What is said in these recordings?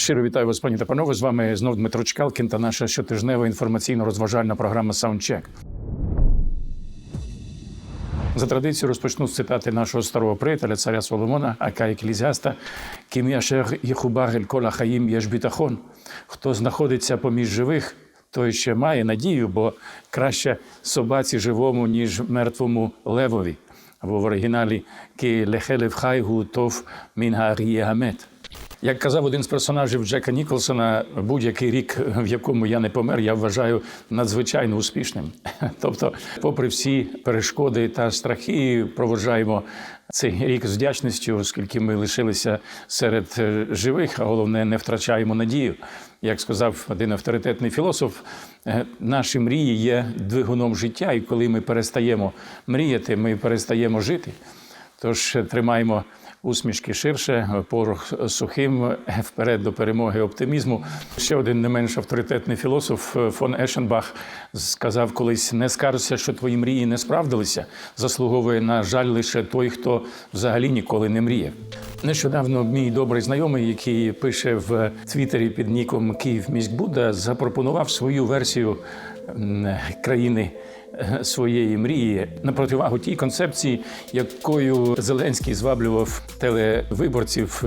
Щиро вітаю вас, пані та панове. З вами знов Дмитро Чкалкін та наша щотижнева інформаційно-розважальна програма Саундчек. За традицією розпочну з цитати нашого старого приятеля, царя Соломона, ака еклізіаста, «Кім яшер єхубагель кола хаїм єш бітахон». Хто знаходиться поміж живих, той ще має надію, бо краще собаці живому, ніж мертвому левові. Або в оригіналі «Ки лехелев хайгу тов мін гамет». Як казав один з персонажів Джека Ніколсона, будь-який рік, в якому я не помер, я вважаю надзвичайно успішним. Тобто, попри всі перешкоди та страхи, проводжаємо цей рік з вдячністю, оскільки ми лишилися серед е, живих, а головне, не втрачаємо надію. Як сказав один авторитетний філософ, е, наші мрії є двигуном життя, і коли ми перестаємо мріяти, ми перестаємо жити. Тож е, тримаємо усмішки ширше, порох сухим, вперед до перемоги оптимізму. Ще один не менш авторитетний філософ е, фон Ешенбах сказав колись: не скаржся, що твої мрії не справдилися. Заслуговує на жаль лише той, хто взагалі ніколи не мріяв. Нещодавно мій добрий знайомий, який пише в Твіттері під ніком Київ міськбуда, запропонував свою версію країни своєї мрії на противагу тій концепції, якою Зеленський зваблював телевиборців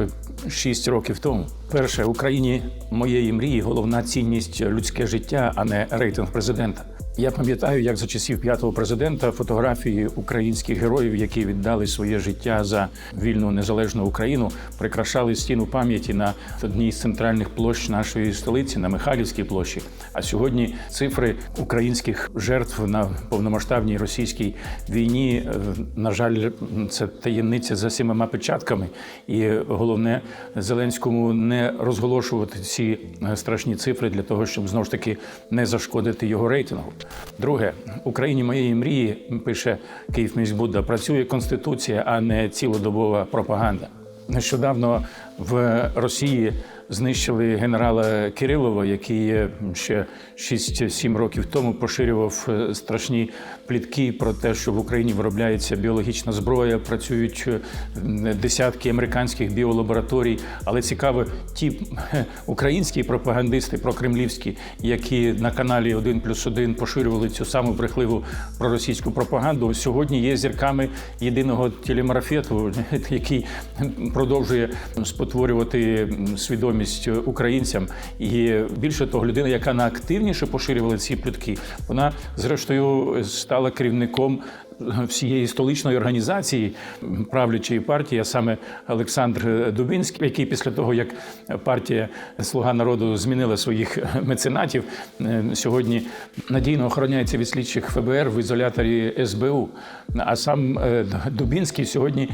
шість років тому. Перше, в Україні моєї мрії головна цінність людське життя, а не рейтинг президента. Я пам'ятаю, як за часів п'ятого президента фотографії українських героїв, які віддали своє життя за вільну незалежну Україну, прикрашали стіну пам'яті на одній з центральних площ нашої столиці на Михайлівській площі. А сьогодні цифри українських жертв на повномасштабній російській війні, е, на жаль, це таємниця за сімома печатками. І головне Зеленському не розголошувати ці е, страшні цифри для того, щоб знову ж таки не зашкодити його рейтингу. Друге, Україні моєї мрії пише Київ міськбуда, працює конституція, а не цілодобова пропаганда. Нещодавно в Росії знищили генерала Кирилова, який ще 6-7 років тому поширював е, страшні плітки про те, що в Україні виробляється біологічна зброя, працюють е, десятки американських біолабораторій. Але цікаво, ті е, українські пропагандисти прокремлівські, які на каналі 1 плюс 1 поширювали цю саму брехливу проросійську пропаганду, сьогодні є зірками єдиного телемарафету, який продовжує спотворювати свідомість українцям. І більше того, людина, яка найактивніше поширювала ці плітки, вона зрештою стала керівником всієї столичної організації правлячої партії, а саме Олександр Дубінський, який після того, як партія Слуга народу змінила своїх меценатів, е, сьогодні надійно охороняється від слідчих ФБР в ізоляторі СБУ. А сам е, Дубінський сьогодні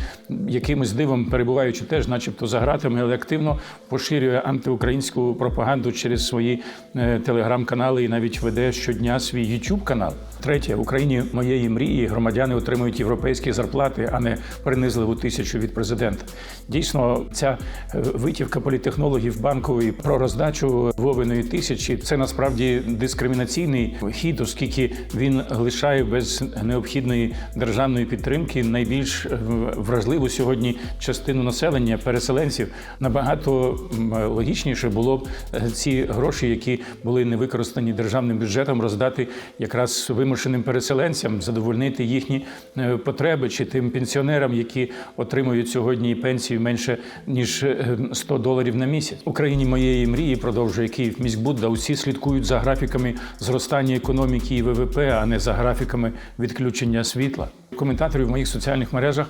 якимось дивом перебуваючи теж, начебто, за гратами, але активно поширює антиукраїнську пропаганду через свої е, телеграм-канали і навіть веде щодня свій youtube канал. Третє, в Україні моєї мрії громадяни отримують європейські зарплати, а не принизливу тисячу від президента. Дійсно, ця е, витівка політехнологів банкової про роздачу Вовиної тисячі це насправді дискримінаційний хід, оскільки він лишає без необхідної державної підтримки найбільш е, вразливу сьогодні частину населення переселенців. Набагато логічніше було б е, ці гроші, які були не використані державним бюджетом, роздати якраз вимушеним переселенцям, задовольнити їхні е, потреби чи тим пенсіонерам, які отримують сьогодні пенсію менше ніж е, 100 доларів на місяць. Україні моєї мрії продовжує Київ міськбудда. Усі слідкують за графіками зростання економіки і ВВП, а не за графіками відключення світла. Коментаторів в моїх соціальних мережах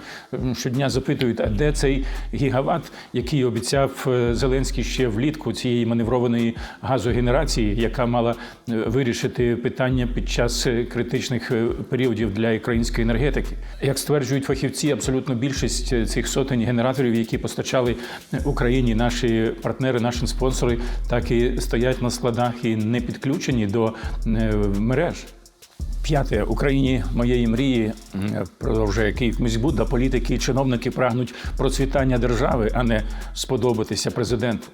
щодня запитують, а де цей гігават, який обіцяв е, Зеленський ще влітку цієї маневрованої газогенерації, яка мала е, вирішити питання під час е, критичних е, періодів для української енергетики. Як стверджують фахівці, абсолютно більшість е, цих сотень генераторів, які постачали Україні наші партнери, наші спонсори, так і стоять на складах і не підключені до е, мереж. П'яте Україні моєї мрії продовжує Київ міськбудда. Політики і чиновники прагнуть процвітання держави, а не сподобатися президенту.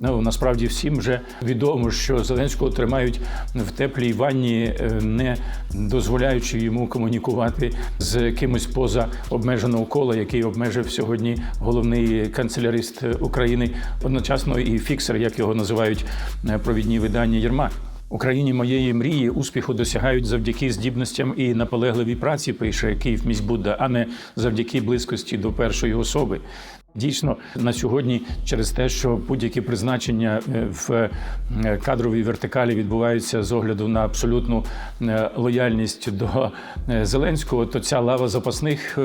Ну насправді всім вже відомо, що Зеленського тримають в теплій ванні, е, не дозволяючи йому комунікувати з кимось поза обмеженого кола, який обмежив сьогодні головний канцелярист України, одночасно і фіксер, як його називають е, провідні видання Єрмак. Україні моєї мрії успіху досягають завдяки здібностям і наполегливій праці, пише Київ міськбудда, а не завдяки близькості до першої особи. Дійсно, на сьогодні, через те, що будь-які призначення е, в е, кадровій вертикалі відбуваються з огляду на абсолютну е, лояльність до Зеленського, то ця лава запасних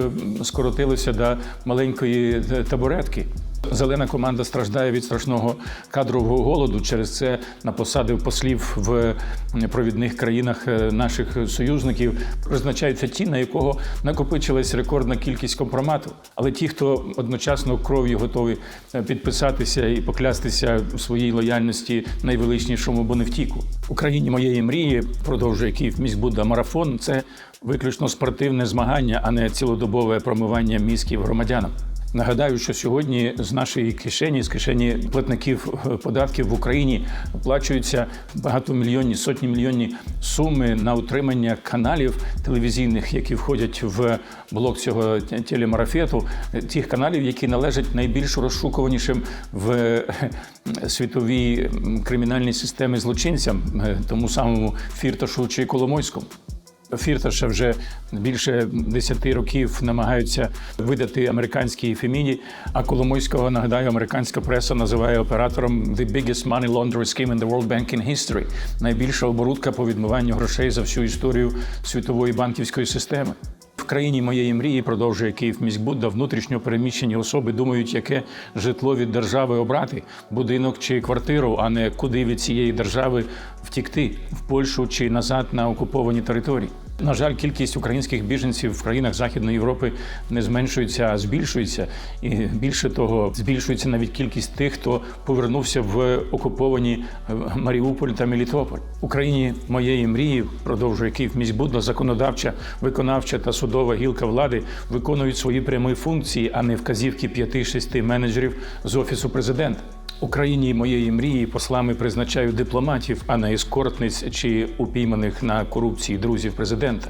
скоротилася до маленької табуретки. Зелена команда страждає від страшного кадрового голоду. Через це на посади послів в провідних країнах е, наших союзників призначаються ті, на якого накопичилась рекордна кількість компромату. Але ті, хто одночасно кров'ю готові е, підписатися і поклястися у своїй лояльності найвеличнішому боневтіку. Україні моєї мрії продовжує Київ міськбуда марафон. Це виключно спортивне змагання, а не цілодобове промивання мізків громадянам. Нагадаю, що сьогодні з нашої кишені, з кишені платників е, податків в Україні оплачуються багатомільйонні, сотні мільйонні суми на утримання каналів телевізійних, які входять в блок цього телемарафету, е, тих каналів, які належать найбільш розшукуванішим в е, світовій кримінальній системі злочинцям, тому самому Фірташу чи Коломойському. Фірташа вже більше 10 років намагаються видати американській феміні. А Коломойського нагадаю, американська преса називає оператором «the biggest money laundering scheme in the world banking history» – найбільша оборудка по відмиванню грошей за всю історію світової банківської системи. Країні моєї мрії продовжує Київ міськбудда. Внутрішньо переміщені особи думають, яке житло від держави обрати будинок чи квартиру, а не куди від цієї держави втікти в Польщу чи назад на окуповані території. На жаль, кількість українських біженців в країнах Західної Європи не зменшується, а збільшується. І більше того, збільшується навіть кількість тих, хто повернувся в окуповані е, Маріуполь та Мелітополь. Україні моєї мрії продовжує Київ міськбудда, законодавча, виконавча та судова гілка влади виконують свої прямі функції, а не вказівки п'яти-шести менеджерів з офісу президента. Україні моєї мрії послами призначають дипломатів, а не ескортниць чи упійманих на корупції друзів президента.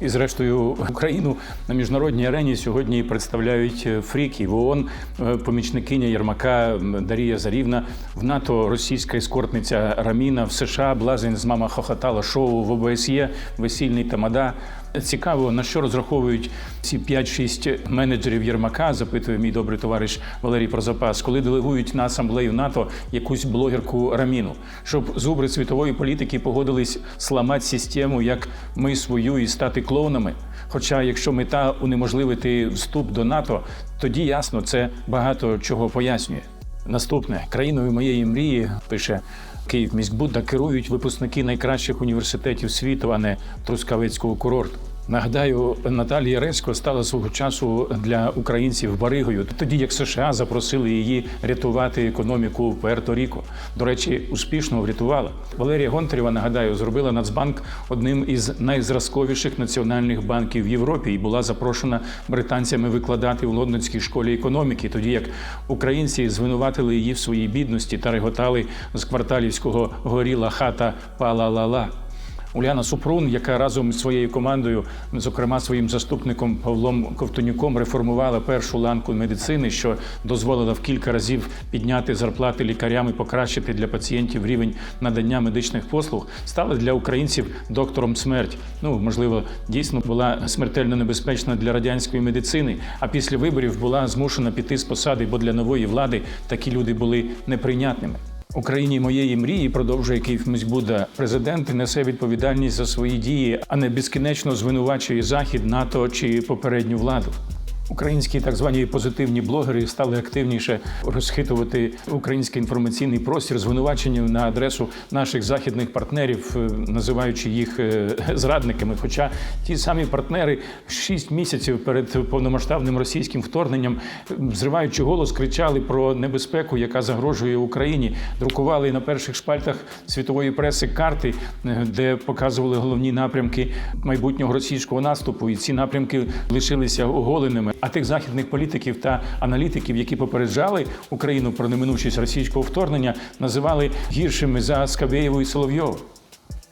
І зрештою Україну на міжнародній арені сьогодні представляють фріки в ООН, е, помічникиня Єрмака Дарія Зарівна, в НАТО російська ескортниця Раміна, в США блазень з мама хохотала шоу в ОБСЄ, весільний тамада. Цікаво, на що розраховують ці 5-6 менеджерів Єрмака, запитує мій добрий товариш Валерій Прозапас, коли делегують на асамблею НАТО якусь блогерку Раміну, щоб зубри світової політики погодились сламати систему, як ми свою, і стати клоунами. Хоча, якщо мета унеможливити вступ до НАТО, тоді ясно це багато чого пояснює. Наступне країною моєї мрії пише Київ міськбуда керують випускники найкращих університетів світу, а не Трускавецького курорту. Нагадаю, Наталія Ресько стала свого часу для українців баригою, тоді як США запросили її рятувати економіку Пуерто-Ріко. До речі, успішно врятувала. Валерія Гонтарєва, нагадаю, зробила Нацбанк одним із найзразковіших національних банків в Європі і була запрошена британцями викладати в лондонській школі економіки, тоді як українці звинуватили її в своїй бідності та реготали з кварталівського горіла хата пала-ла-ла. Уляна Супрун, яка разом з своєю командою, зокрема своїм заступником Павлом Ковтонюком, реформувала першу ланку медицини, що дозволила в кілька разів підняти зарплати лікарям і покращити для пацієнтів рівень надання медичних послуг, стала для українців доктором смерть. Ну можливо, дійсно була смертельно небезпечна для радянської медицини. А після виборів була змушена піти з посади, бо для нової влади такі люди були неприйнятними. Україні моєї мрії продовжує Київ міськбуда. Президент несе відповідальність за свої дії, а не безкінечно звинувачує захід, НАТО чи попередню владу. Українські так звані позитивні блогери стали активніше розхитувати український інформаційний простір звинуваченням на адресу наших західних партнерів, е, називаючи їх е, зрадниками. Хоча ті самі партнери шість місяців перед повномасштабним російським вторгненням, зриваючи голос, кричали про небезпеку, яка загрожує Україні. Друкували на перших шпальтах світової преси карти, е, де показували головні напрямки майбутнього російського наступу, і ці напрямки лишилися оголеними. А тих західних політиків та аналітиків, які попереджали Україну про неминучість російського вторгнення, називали гіршими за Скабєєву і Соловйова.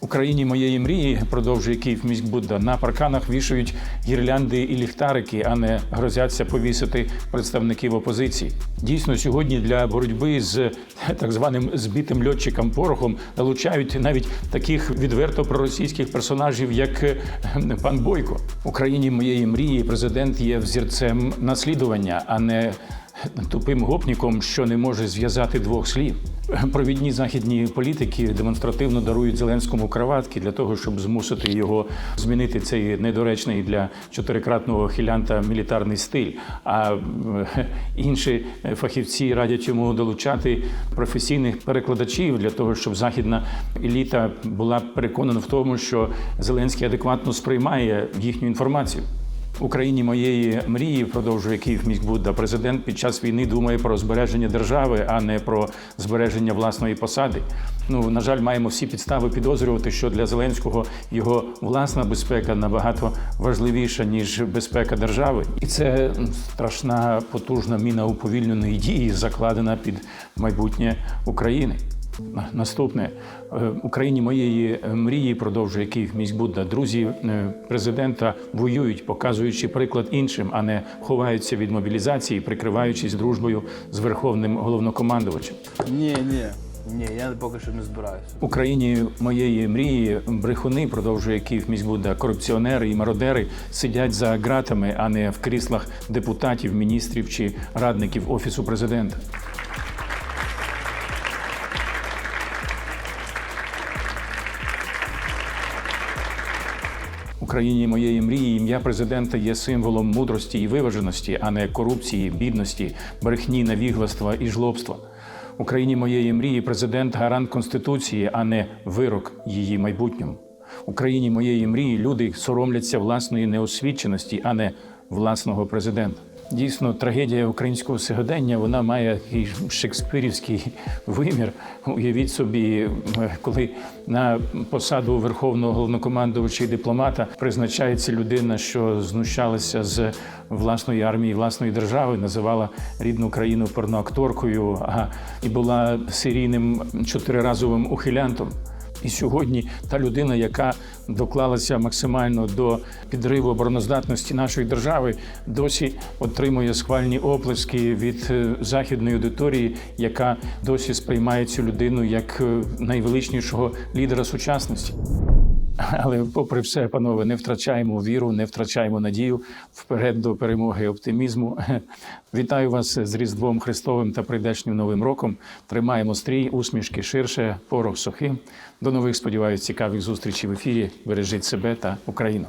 Україні моєї мрії продовжує Київ міськбудда. На парканах вішають гірлянди і ліхтарики, а не грозяться повісити представників опозиції. Дійсно, сьогодні для боротьби з так званим збитим льотчиком порохом залучають навіть таких відверто проросійських персонажів, як е, пан Бойко. Україні моєї мрії президент є взірцем наслідування, а не тупим гопніком, що не може зв'язати двох слів. Провідні західні політики демонстративно дарують Зеленському краватки для того, щоб змусити його змінити цей недоречний для чотирикратного хілянта мілітарний стиль. А е, інші фахівці радять йому долучати професійних перекладачів для того, щоб західна еліта була переконана в тому, що Зеленський адекватно сприймає їхню інформацію. Україні моєї мрії продовжує Київ міськбудда. Президент під час війни думає про збереження держави, а не про збереження власної посади. Ну на жаль, маємо всі підстави підозрювати, що для Зеленського його власна безпека набагато важливіша ніж безпека держави, і це страшна потужна міна уповільненої дії, закладена під майбутнє України. Наступне Е, Україні моєї мрії продовжує Київ міськбудда. Друзі е, президента воюють, показуючи приклад іншим, а не ховаються від мобілізації, прикриваючись дружбою з верховним головнокомандувачем. Ні, ні, ні, я поки що не збираюся. Україні моєї мрії брехуни продовжує Київ міськбудда. Корупціонери і мародери сидять за ґратами, а не в кріслах депутатів, міністрів чи радників офісу президента. Україні моєї мрії ім'я президента є символом мудрості і виваженості, а не корупції, бідності, брехні, навігластва і жлобства. Україні моєї мрії президент гарант конституції, а не вирок її майбутньому. Україні моєї мрії люди соромляться власної неосвіченості, а не власного президента. Дійсно, трагедія українського сьогодення вона має такий шекспирівський вимір. Уявіть собі, коли на посаду верховного головнокомандувача і дипломата призначається людина, що знущалася з власної армії, власної держави, називала рідну країну порноакторкою, а і була серійним чотириразовим ухилянтом. І сьогодні та людина, яка доклалася максимально до підриву обороноздатності нашої держави, досі отримує схвальні оплески від е, західної аудиторії, яка досі сприймає цю людину як е, найвеличнішого лідера сучасності. Але, попри все, панове, не втрачаємо віру, не втрачаємо надію вперед до перемоги оптимізму. Вітаю вас з Різдвом Христовим та прийдешнім Новим роком. Тримаємо стрій, усмішки ширше, порох сухим. До нових сподіваюсь, цікавих зустрічей в ефірі. Бережіть себе та Україну.